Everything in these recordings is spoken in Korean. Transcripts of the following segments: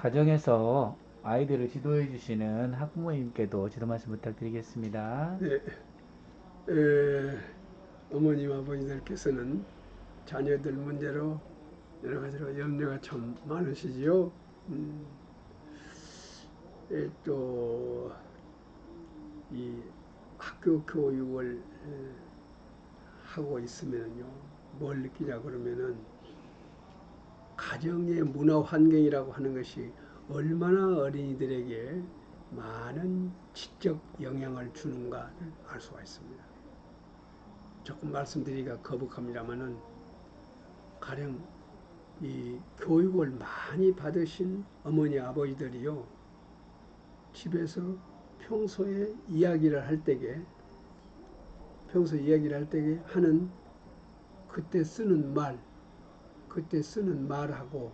가정에서 아이들을 지도해 주시는 학부모님께도 지도 말씀 부탁드리겠습니다. 네, 에, 어머님 아버지들께서는 자녀들 문제로 여러 가지로 염려가 참 많으시지요. 음, 에, 또, 이 학교 교육을 에, 하고 있으면요, 뭘 느끼냐 그러면은 가정의 문화 환경이라고 하는 것이 얼마나 어린이들에게 많은 지적 영향을 주는가를 알 수가 있습니다. 조금 말씀드리기가 거북합니다만은 가령 이 교육을 많이 받으신 어머니 아버지들이요 집에서 평소에 이야기를 할 때에 평소 이야기를 할 때에 하는 그때 쓰는 말 그때 쓰는 말하고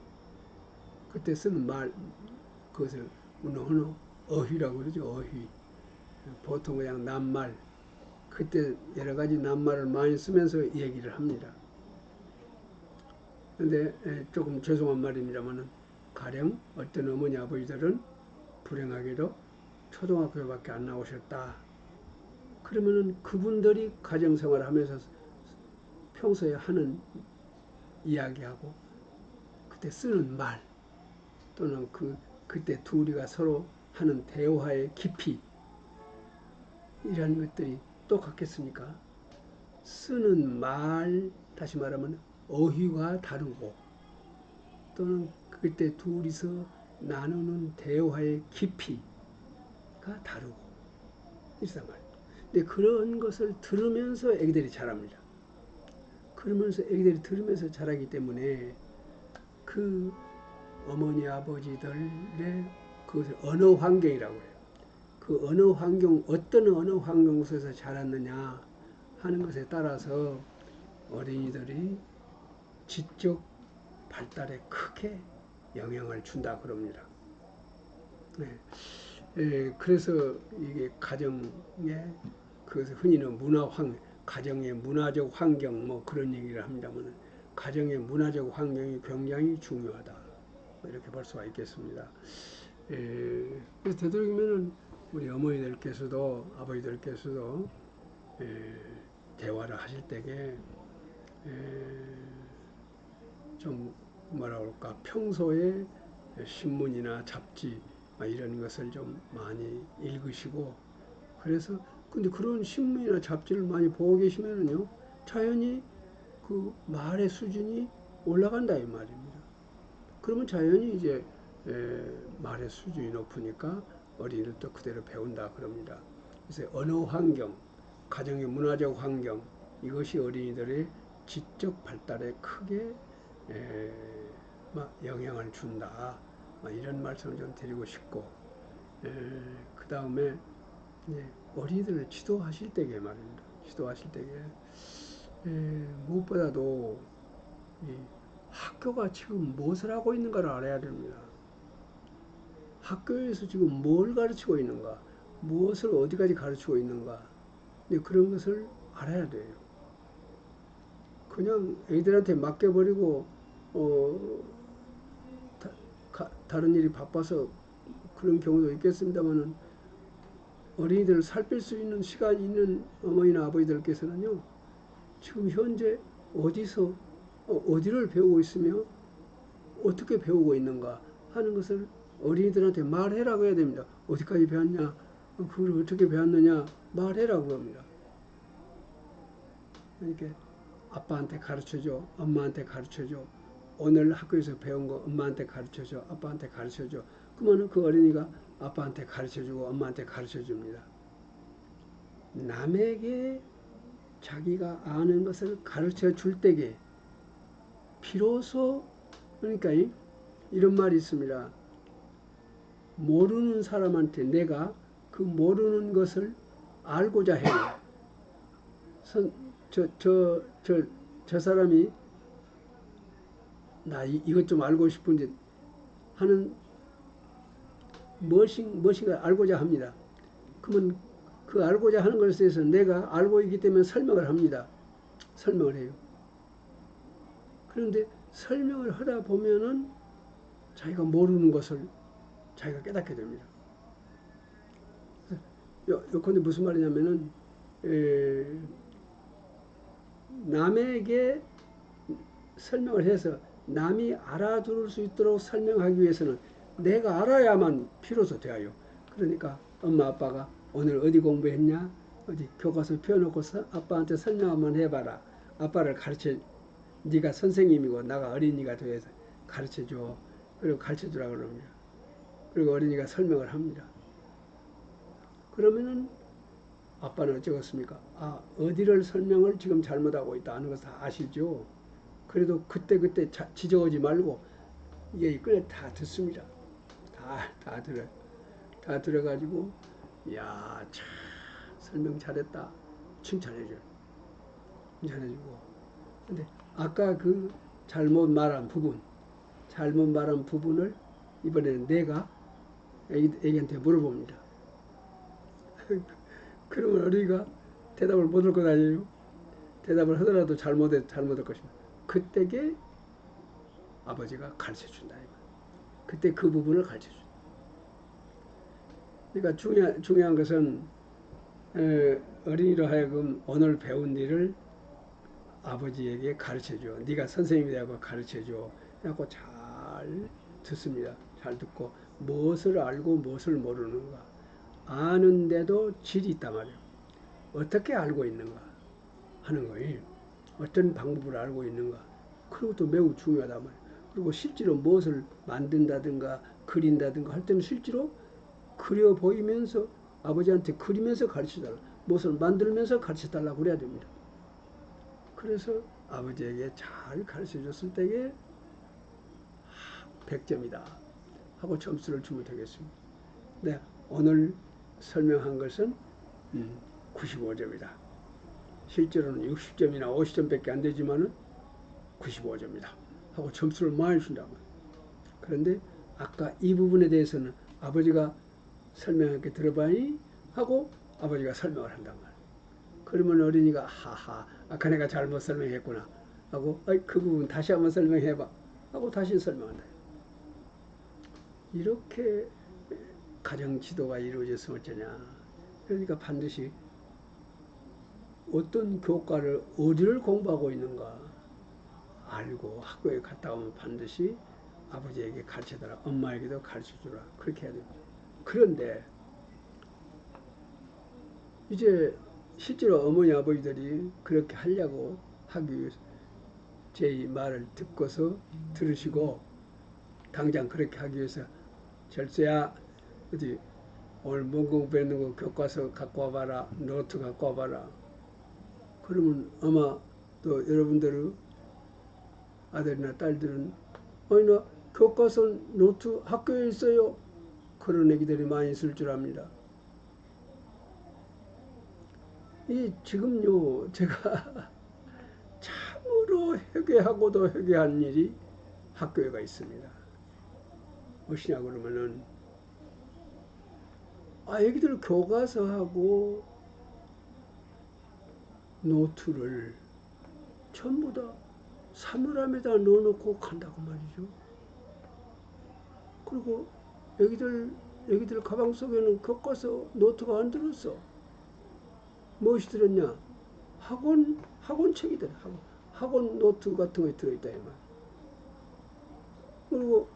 그때 쓰는 말 그것을 어느 어휘라고 그러죠 어휘 보통 그냥 낱말 그때 여러 가지 낱말을 많이 쓰면서 얘기를 합니다. 근데 에, 조금 죄송한 말입니다만은 가령 어떤 어머니 아버지들은 불행하게도 초등학교밖에 안 나오셨다. 그러면은 그분들이 가정생활을 하면서 평소에 하는 이야기하고 그때 쓰는 말 또는 그 그때 둘이가 서로 하는 대화의 깊이 이런 것들이 똑같겠습니까? 쓰는 말 다시 말하면 어휘가 다르고 또는 그때 둘이서 나누는 대화의 깊이가 다르고 이상 말. 근데 그런 것을 들으면서 애기들이 자랍니다. 그러면서 애기들이 들으면서 자라기 때문에 그 어머니 아버지들의 그것을 언어 환경이라고 해요. 그 언어 환경 어떤 언어 환경 속에서 자랐느냐 하는 것에 따라서 어린이들이 지적 발달에 크게 영향을 준다 그럽니다. 네. 에, 그래서 이게 가정의 그것을 흔히는 문화 환 가정의 문화적 환경 뭐 그런 얘기를 합니다만 가정의 문화적 환경이 굉장히 중요하다. 뭐 이렇게 볼 수가 있겠습니다. 에, 그래서 되도록이면은 우리 어머니들께서도 아버지들께서도 에, 대화를 하실 때에 좀 뭐라 그럴까? 평소에 신문이나 잡지 이런 것을 좀 많이 읽으시고 그래서 근데 그런 신문이나 잡지를 많이 보고 계시면은요 자연히 그 말의 수준이 올라간다 이 말입니다. 그러면 자연히 이제 에, 말의 수준이 높으니까 어린이들도 그대로 배운다 그럽니다. 그래서 언어 환경, 가정의 문화적 환경 이것이 어린이들의 지적 발달에 크게 에, 막 영향을 준다. 막 이런 말씀을 좀 드리고 싶고 그 다음에 어린이들을 지도하실 때에 말입니다. 지도하실 때에 에, 무엇보다도 이 학교가 지금 무엇을 하고 있는가를 알아야 됩니다. 학교에서 지금 뭘 가르치고 있는가, 무엇을 어디까지 가르치고 있는가, 네, 그런 것을 알아야 돼요. 그냥 애들한테 맡겨버리고 어, 다, 가, 다른 일이 바빠서 그런 경우도 있겠습니다만은 어린이들을 살필 수 있는 시간이 있는 어머니나 아버지들께서는요 지금 현재 어디서 어, 어디를 배우고 있으며 어떻게 배우고 있는가 하는 것을 어린이들한테 말해라고 해야 됩니다. 어디까지 배웠냐, 어, 그걸 어떻게 배웠느냐 말해라고 합니다. 이렇게 아빠한테 가르쳐줘, 엄마한테 가르쳐줘. 오늘 학교에서 배운 거 엄마한테 가르쳐줘, 아빠한테 가르쳐줘. 그러면 그 어린이가 아빠한테 가르쳐주고 엄마한테 가르쳐줍니다. 남에게 자기가 아는 것을 가르쳐 줄 때에 비로소 그러니까 이런 말이 있습니다. 모르는 사람한테 내가 그 모르는 것을 알고자 해요. 선, 저, 저, 저, 저 사람이 나 이, 이것 좀 알고 싶은지 하는 무엇이, 무엇인가 알고자 합니다. 그러면 그 알고자 하는 것에 대해서 내가 알고 있기 때문에 설명을 합니다. 설명을 해요. 그런데 설명을 하다 보면은 자기가 모르는 것을 자기가 깨닫게 됩니다. 요, 요컨대 무슨 말이냐면은 에, 남에게 설명을 해서 남이 알아들을 수 있도록 설명하기 위해서는 내가 알아야만 비로소 돼요. 그러니까 엄마 아빠가 오늘 어디 공부했냐? 어디 교과서 펴놓고서 아빠한테 설명 한번 해봐라. 아빠를 가르쳐 네가 선생님이고 나가 어린이가 돼서 가르쳐 줘. 그리고 가르쳐 주라 그럽니다. 그리고 어린이가 설명을 합니다. 그러면은 아빠는 어쩌겠습니까? 아 어디를 설명을 지금 잘못하고 있다 하는 것을 아시죠? 그래도 그때 그때 자, 지저오지 말고 예 그래 다 듣습니다. 다다 들어요. 다 들어가지고 야 참 설명 잘했다 칭찬해줘요. 칭찬해주고 근데 아까 그 잘못 말한 부분 잘못 말한 부분을 이번에는 내가 애기, 애기한테 물어봅니다. 그러면 어린이가 대답을 못 할 것 아니에요? 대답을 하더라도 잘못해 잘못할 것입니다. 그때게 아버지가 가르쳐 준다. 그때 그 부분을 가르쳐 준. 그러니까 중요한 중요한 것은 에, 어린이로 하여금 오늘 배운 일을 아버지에게 가르쳐 줘. 네가 선생님이 되고 가르쳐 줘. 그래갖고 잘 듣습니다. 잘 듣고 무엇을 알고 무엇을 모르는가. 아는데도 질이 있단 말이에요. 어떻게 알고 있는가 하는 거예요. 어떤 방법을 알고 있는가. 그것도 매우 중요하단 말이에요. 그리고 실제로 무엇을 만든다든가 그린다든가 할 때는 실제로 그려 보이면서 아버지한테 그리면서 가르쳐 달라. 무엇을 만들면서 가르쳐 달라고 그래야 됩니다. 그래서 아버지에게 잘 가르쳐 줬을 때에 100점이다 하고 점수를 주면 되겠습니다. 네, 오늘 설명한 것은 95점이다. 실제로는 60점이나 50점밖에 안 되지만은 95점이다. 하고 점수를 많이 준다고. 그런데 아까 이 부분에 대해서는 아버지가 설명할게 들어봐니 하고 아버지가 설명을 한단 말이에요. 그러면 어린이가 하하 아까 내가 잘못 설명했구나 하고 그 부분 다시 한번 설명해봐 하고 다시 설명한다. 이렇게 가정 지도가 이루어졌으면 어쩌냐. 그러니까 반드시 어떤 교과를 어디를 공부하고 있는가 알고 학교에 갔다 오면 반드시 아버지에게 가르쳐달라 엄마에게도 가르쳐주라 그렇게 해야 됩니다. 그런데 이제 실제로 어머니 아버지들이 그렇게 하려고 하기 위해서 제 말을 듣고서 들으시고 당장 그렇게 하기 위해서 절세야 어디 오늘 뭔 공부했는 거 교과서 갖고 와봐라 노트 갖고 와봐라 그러면 아마 또 여러분들은 아들이나 딸들은 아니 나 교과서 노트 학교에 있어요. 그런 애기들이 많이 있을 줄 압니다. 이 지금요 제가 참으로 회개하고도 회개한 일이 학교에가 있습니다. 무엇이냐 그러면은 아 애기들 교과서하고 노트를 전부 다 사물함에다 넣어놓고 간다고 말이죠. 그리고 애기들 애기들 가방 속에는 교과서 노트가 안 들었어. 무엇이 들었냐? 학원 학원 책이 들어. 학원, 학원 노트 같은 거 들어있다 이 말. 그리고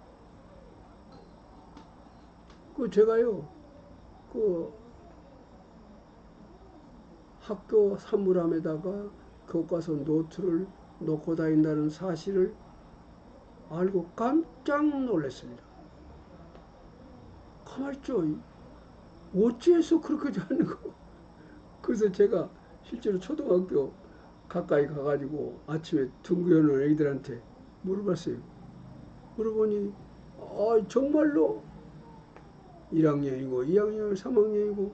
그 제가요 그 학교 사물함에다가 교과서 노트를 놓고 다닌다는 사실을 알고 깜짝 놀랐습니다. 가만있죠. 어찌해서 그렇게 되는 거. 그래서 제가 실제로 초등학교 가까이 가가지고 아침에 등교하는 애기들한테 물어봤어요. 물어보니, 아, 정말로 1학년이고 2학년, 3학년이고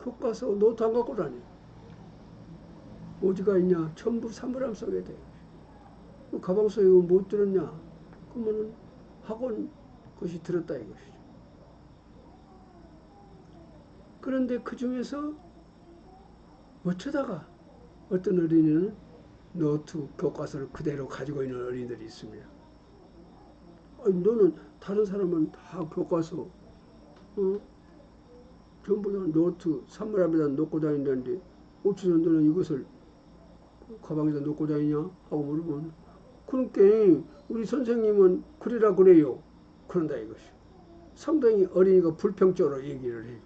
교과서 노트 안 갖고 다니. 어디가 있냐? 전부 사물함 속에 돼. 그 가방 속에 못 들었냐? 그러면은 학원 것이 들었다 이것이죠. 그런데 그 중에서 어쩌다가 어떤 어린이는 노트 교과서를 그대로 가지고 있는 어린이들이 있습니다. 아니, 너는 다른 사람은 다 교과서 어? 전부 다 노트 선물 앞에다 놓고 다닌다는데 어째서 너는 이것을 가방에다 놓고 다니냐 하고 물으면 그러니까 우리 선생님은 그래라 그래요. 그런다 이것이 상당히 어린이가 불평적으로 얘기를 해요.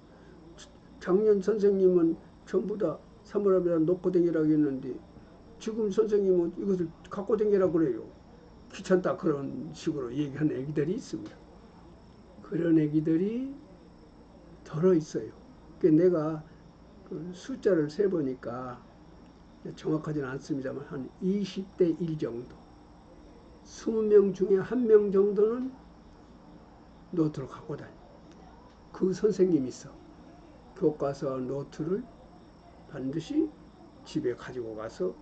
작년 선생님은 전부 다 앞에다 놓고 다니라고 했는데 지금 선생님은 이것을 갖고 다니라 그래요. 귀찮다 그런 식으로 얘기하는 애기들이 있습니다. 그런 애기들이 덜어 있어요. 그 내가 그 숫자를 세 보니까 정확하지는 않습니다만 한 20대 1 정도. 20명 중에 한 명 정도는 노트를 갖고 다녀. 그 선생님이 있어. 교과서와 노트를 반드시 집에 가지고 가서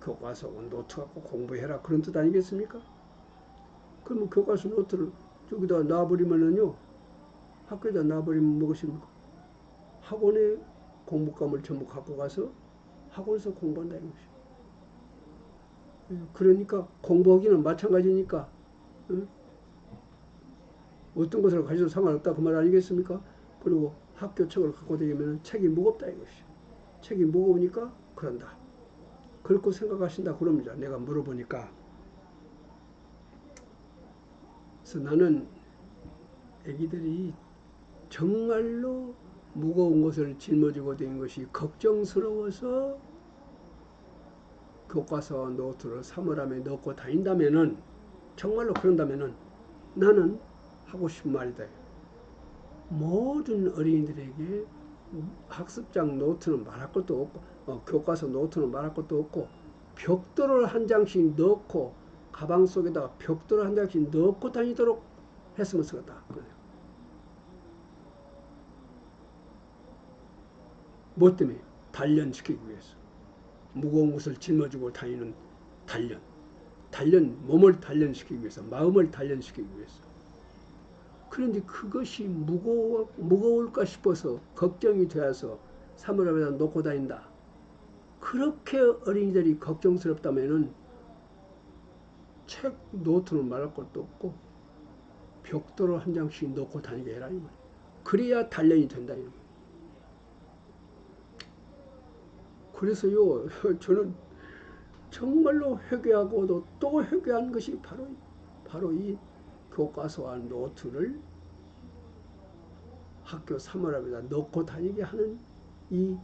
교과서와 노트 갖고 공부해라. 그런 뜻 아니겠습니까? 그러면 교과서 노트를 저기다 놔버리면은요. 학교에다 놔버리면 무엇입니까? 학원에 공부감을 전부 갖고 가서 학원에서 공부한다 이것이. 그러니까 공부하기는 마찬가지니까 응? 어떤 것을 가져도 상관없다 그 말 아니겠습니까? 그리고 학교 책을 갖고 다니면 책이 무겁다 이것이. 책이 무거우니까 그런다. 그렇게 생각하신다 그럽니다. 내가 물어보니까. 그래서 나는 애기들이 정말로 무거운 것을 짊어지고 된 것이 걱정스러워서 교과서와 노트를 사물함에 넣고 다닌다면은 정말로 그런다면은 나는 하고 싶은 말이다. 모든 어린이들에게 학습장 노트는 말할 것도 없고 어, 교과서 노트는 말할 것도 없고 벽돌을 한 장씩 넣고 가방 속에다가 벽돌을 한 장씩 넣고 다니도록 했으면 쓰겠다. 뭐 때문에? 단련시키기 위해서. 무거운 것을 짊어지고 다니는 단련. 단련, 몸을 단련시키기 위해서, 마음을 단련시키기 위해서. 그런데 그것이 무거워, 무거울까 싶어서 걱정이 되어서 사물함에다 놓고 다닌다. 그렇게 어린이들이 걱정스럽다면은 책 노트는 말할 것도 없고 벽돌을 한 장씩 놓고 다니게 해라 이 말. 그래야 단련이 된다 이 말. 그래서요 저는 정말로 회개하고도 또 회개한 것이 바로 바로 이 교과서와 노트를 학교 사물함에다 넣고 다니게 하는 이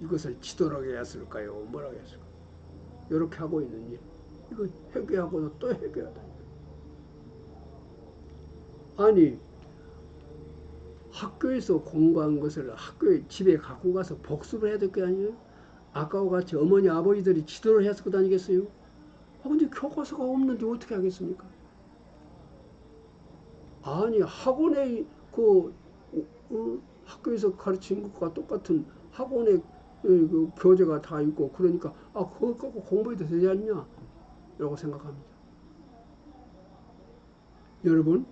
이것을 지도라고 했을까요? 뭐라고 했을까? 이렇게 하고 있는 일. 이거 회개하고도 또 회개하다. 아니 학교에서 공부한 것을 학교에 집에 갖고 가서 복습을 해야 될거 아니에요? 아까와 같이 어머니 아버지들이 지도를 해서 그 다니겠어요? 아 근데 교과서가 없는데 어떻게 하겠습니까? 아니 학원에 그 어, 학교에서 가르치는 것과 똑같은 학원에 그 교재가 다 있고 그러니까 아 그거 갖고 공부해도 되지 않냐? 라고 생각합니다. 여러분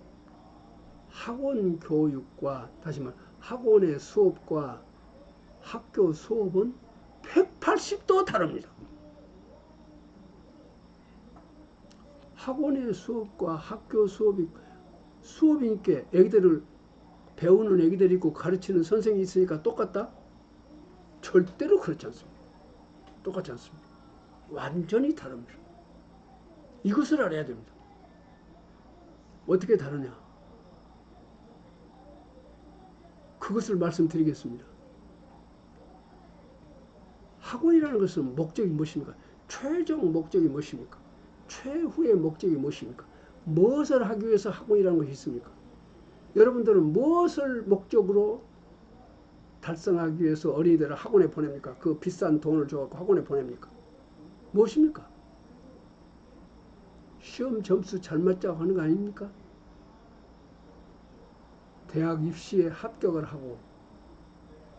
학원 교육과 다시 말 학원의 수업과 학교 수업은 180도 다릅니다. 학원의 수업과 학교 수업이 수업이니까 애기들을 배우는 애기들이 있고 가르치는 선생이 있으니까 똑같다? 절대로 그렇지 않습니다. 똑같지 않습니다. 완전히 다릅니다. 이것을 알아야 됩니다. 어떻게 다르냐? 그것을 말씀드리겠습니다. 학원이라는 것은 목적이 무엇입니까? 최종 목적이 무엇입니까? 최후의 목적이 무엇입니까? 무엇을 하기 위해서 학원이라는 것이 있습니까? 여러분들은 무엇을 목적으로 달성하기 위해서 어린이들을 학원에 보냅니까? 그 비싼 돈을 줘갖고 학원에 보냅니까? 무엇입니까? 시험 점수 잘 맞자고 하는 거 아닙니까? 대학 입시에 합격을 하고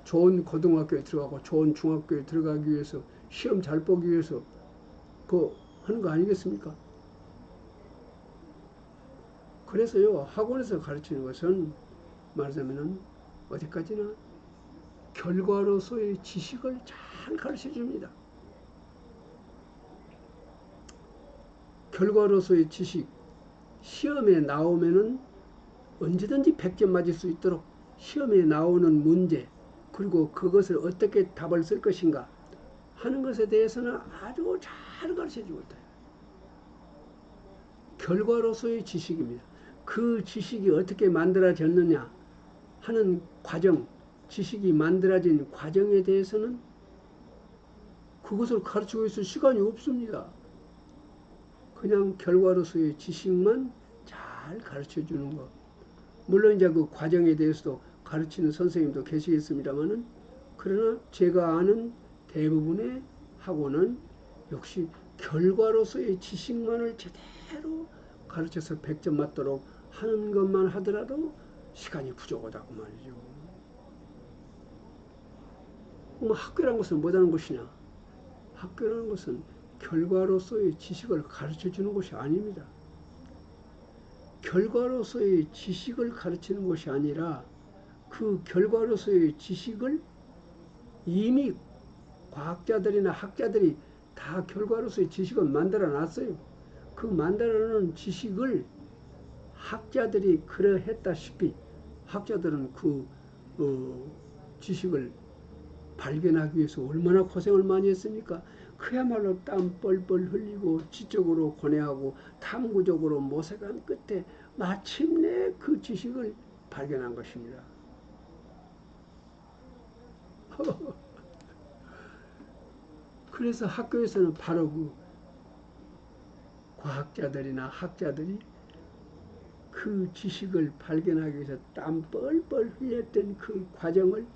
좋은 고등학교에 들어가고 좋은 중학교에 들어가기 위해서 시험 잘 보기 위해서 그 하는 거 아니겠습니까? 그래서요 학원에서 가르치는 것은 말하자면은 어디까지나 결과로서의 지식을 잘 가르쳐 줍니다. 결과로서의 지식, 시험에 나오면은 언제든지 100점 맞을 수 있도록 시험에 나오는 문제 그리고 그것을 어떻게 답을 쓸 것인가 하는 것에 대해서는 아주 잘 가르쳐 주고 있다. 결과로서의 지식입니다. 그 지식이 어떻게 만들어졌느냐 하는 과정, 지식이 만들어진 과정에 대해서는 그것을 가르치고 있을 시간이 없습니다. 그냥 결과로서의 지식만 잘 가르쳐 주는 것. 물론 이제 그 과정에 대해서도 가르치는 선생님도 계시겠습니다만은 그러나 제가 아는 대부분의 학원은 역시 결과로서의 지식만을 제대로 가르쳐서 100점 맞도록 하는 것만 하더라도 시간이 부족하다고 말이죠. 그럼 학교란 것은 뭐라는 것이냐? 학교라는 것은 결과로서의 지식을 가르쳐 주는 것이 아닙니다. 결과로서의 지식을 가르치는 것이 아니라 그 결과로서의 지식을 이미 과학자들이나 학자들이 다 결과로서의 지식을 만들어 놨어요. 그 만들어 놓은 지식을 학자들이 그러했다시피 학자들은 그 어, 지식을 발견하기 위해서 얼마나 고생을 많이 했습니까? 그야말로 땀 뻘뻘 흘리고 지적으로 고뇌하고 탐구적으로 모색한 끝에 마침내 그 지식을 발견한 것입니다. 그래서 학교에서는 바로 그 과학자들이나 학자들이 그 지식을 발견하기 위해서 땀 뻘뻘 흘렸던 그 과정을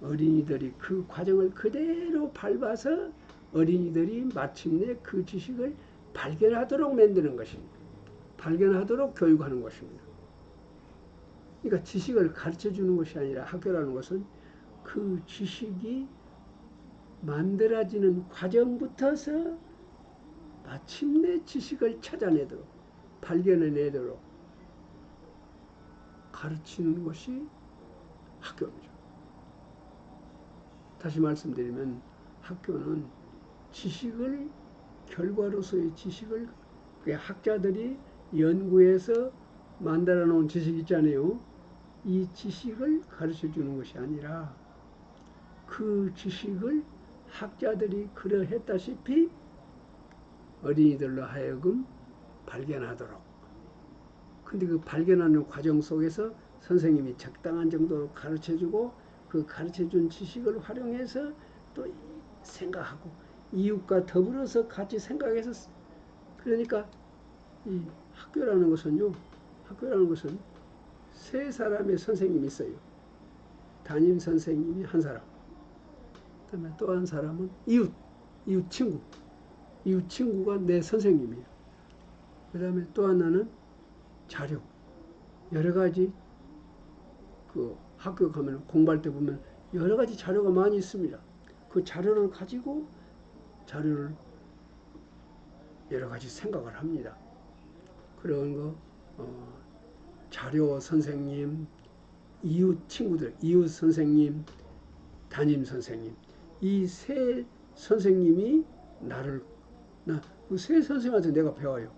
어린이들이 그 과정을 그대로 밟아서 어린이들이 마침내 그 지식을 발견하도록 만드는 것입니다. 발견하도록 교육하는 것입니다. 그러니까 지식을 가르쳐 주는 것이 아니라 학교라는 것은 그 지식이 만들어지는 과정부터서 마침내 지식을 찾아내도록 발견해내도록 가르치는 것이 학교입니다. 다시 말씀드리면 학교는 지식을 결과로서의 지식을 그 학자들이 연구해서 만들어 놓은 지식 있잖아요. 이 지식을 가르쳐 주는 것이 아니라 그 지식을 학자들이 그러했다시피 어린이들로 하여금 발견하도록. 근데 그 발견하는 과정 속에서 선생님이 적당한 정도로 가르쳐 주고 그 가르쳐 준 지식을 활용해서 또 생각하고 이웃과 더불어서 같이 생각해서 그러니까 이 학교라는 것은요. 학교라는 것은 세 사람의 선생님이 있어요. 담임 선생님이 한 사람. 그다음에 또 한 사람은 이웃, 이웃 친구. 이웃 친구가 내 선생님이에요. 그 다음에 또 하나는 자료. 여러 가지 그 학교 가면 공부할 때 보면 여러 가지 자료가 많이 있습니다. 그 자료를 가지고 자료를 여러 가지 생각을 합니다. 그런 거 어, 자료 선생님, 이웃 친구들, 이웃 선생님, 담임 선생님 이 세 선생님이 나를 나그세 선생님한테 내가 배워요.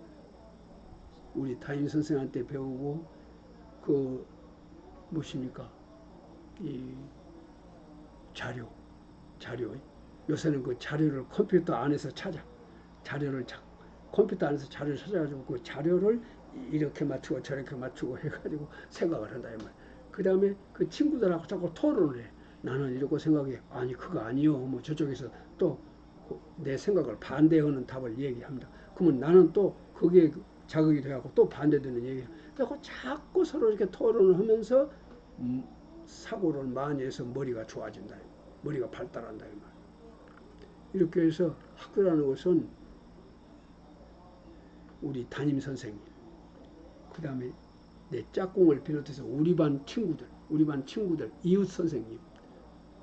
우리 담임 선생한테 배우고 그 무엇입니까? 이 자료, 자료. 요새는 그 자료를 컴퓨터 안에서 찾아. 자료를 찾, 컴퓨터 안에서 자료를 찾아가지고 그 자료를 이렇게 맞추고 저렇게 맞추고 해가지고 생각을 한다 이 말. 그 다음에 그 친구들하고 자꾸 토론을 해. 나는 이러고 생각해. 아니 그거 아니요. 뭐 저쪽에서 또 내 생각을 반대하는 답을 얘기합니다. 그러면 나는 또 거기에 자극이 돼갖고 또 반대되는 얘기를. 그래서 자꾸 서로 이렇게 토론을 하면서 음, 사고를 많이 해서 머리가 좋아진다. 머리가 발달한다. 이 말. 이렇게 해서 학교라는 것은 우리 담임 선생님, 그 다음에 내 짝꿍을 비롯해서 우리 반 친구들, 우리 반 친구들, 이웃 선생님,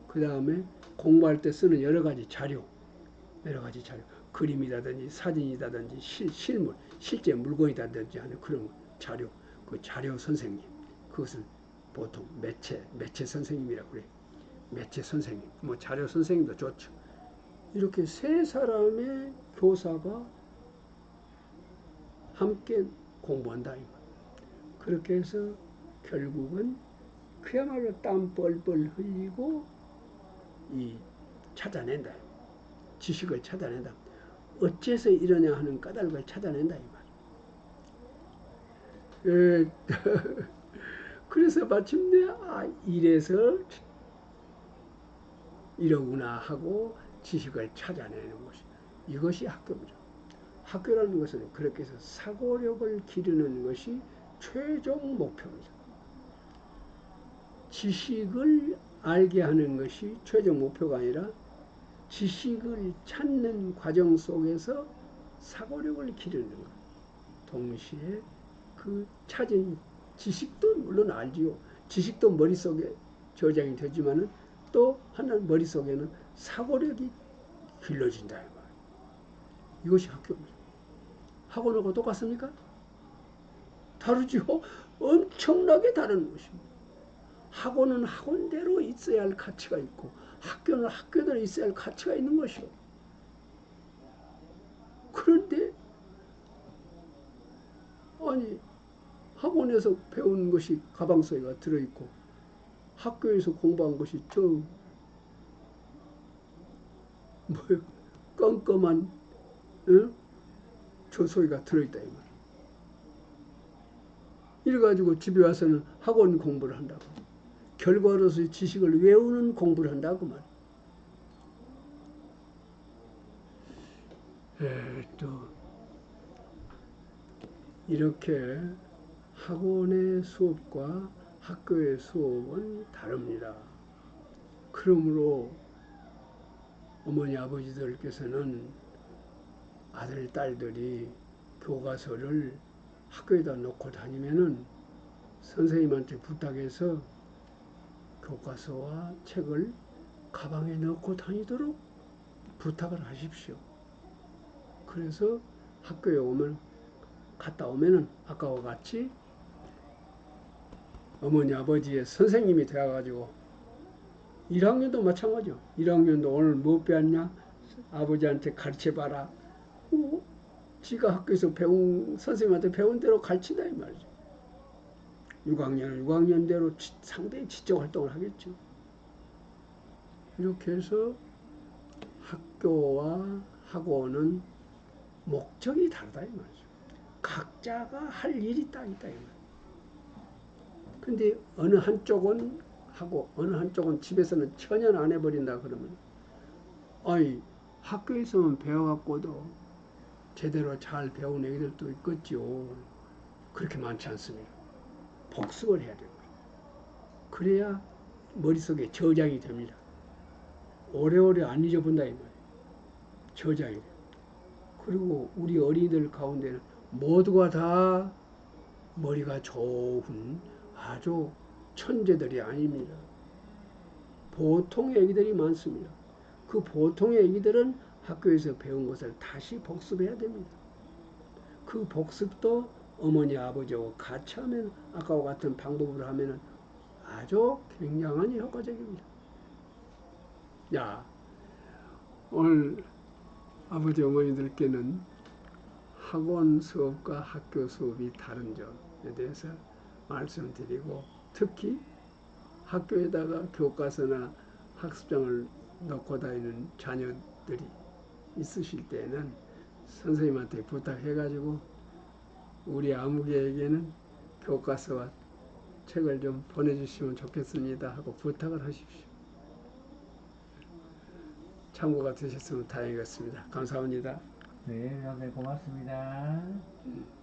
그 다음에 공부할 때 쓰는 여러 가지 자료, 여러 가지 자료, 그림이라든지 사진이라든지 실, 실물, 실제 물건이라든지 하는 그런 자료, 그 자료 선생님, 그것을 보통 매체, 매체 선생님이라고 그래. 매체 선생님, 뭐 자료 선생님도 좋죠. 이렇게 세 사람의 교사가 함께 공부한다. 그렇게 해서 결국은 그야말로 땀 뻘뻘 흘리고 이 찾아낸다. 지식을 찾아낸다. 어째서 이러냐 하는 까닭을 찾아낸다 이 말. 에, 그래서 마침내 아 이래서 이러구나 하고 지식을 찾아내는 것이 이것이 학교입니다. 학교라는 것은 그렇게 해서 사고력을 기르는 것이 최종 목표입니다. 지식을 알게 하는 것이 최종 목표가 아니라 지식을 찾는 과정 속에서 사고력을 기르는 것. 동시에 그 찾은 지식도 물론 알지요. 지식도 머릿속에 저장이 되지만은 또 하나는 머릿속에는 사고력이 길러진다. 이것이 학교입니다. 학원하고 똑같습니까? 다르지요. 엄청나게 다른 것입니다. 학원은 학원대로 있어야 할 가치가 있고 학교는 학교대로 있어야 할 가치가 있는 것이요. 그런데 아니 학원에서 배운 것이 가방 속에 들어있고 학교에서 공부한 것이 저 뭐요 껌껌한 어? 저 소리가 들어있다 이 말. 이래 가지고 집에 와서는 학원 공부를 한다고. 결과로서 지식을 외우는 공부를 한다고 말. 에, 또 이렇게 학원의 수업과 학교의 수업은 다릅니다. 그러므로 어머니 아버지들께서는 아들 딸들이 교과서를 학교에다 놓고 다니면은 선생님한테 부탁해서 교과서와 책을 가방에 넣고 다니도록 부탁을 하십시오. 그래서 학교에 오면 갔다 오면은 아까와 같이 어머니 아버지의 선생님이 되어가지고 1학년도 마찬가지요. 1학년도 오늘 뭐 배웠냐? 아버지한테 가르쳐봐라. 어? 지가 학교에서 배운 선생님한테 배운 대로 가르친다 이 말이죠. 6학년은 6학년대로 상당히 지적 활동을 하겠죠. 이렇게 해서 학교와 학원은 목적이 다르다 이 말이죠. 각자가 할 일이 딱 있다 이 말. 근데 어느 한쪽은 하고 어느 한쪽은 집에서는 천연 안 해버린다 그러면 아이 학교에서만 배워갖고도 제대로 잘 배운 애들도 있겠죠. 그렇게 많지 않습니다. 복습을 해야 됩니다. 그래야 머릿속에 저장이 됩니다. 오래오래 안 잊어본다 이 말이에요. 저장이 돼요. 그리고 우리 어린이들 가운데는 모두가 다 머리가 좋은 아주 천재들이 아닙니다. 보통의 애기들이 많습니다. 그 보통의 애기들은 학교에서 배운 것을 다시 복습해야 됩니다. 그 복습도 어머니 아버지하고 같이 하면 아까와 같은 방법으로 하면 아주 굉장한 효과적입니다. 야 오늘 아버지 어머니들께는 학원 수업과 학교 수업이 다른 점에 대해서 말씀드리고 특히 학교에다가 교과서나 학습장을 넣고 다니는 자녀들이 있으실 때는 선생님한테 부탁해가지고 우리 아무개에게는 교과서와 책을 좀 보내주시면 좋겠습니다 하고 부탁을 하십시오. 참고가 되셨으면 다행이겠습니다. 감사합니다. 네, 선생님 고맙습니다. 음.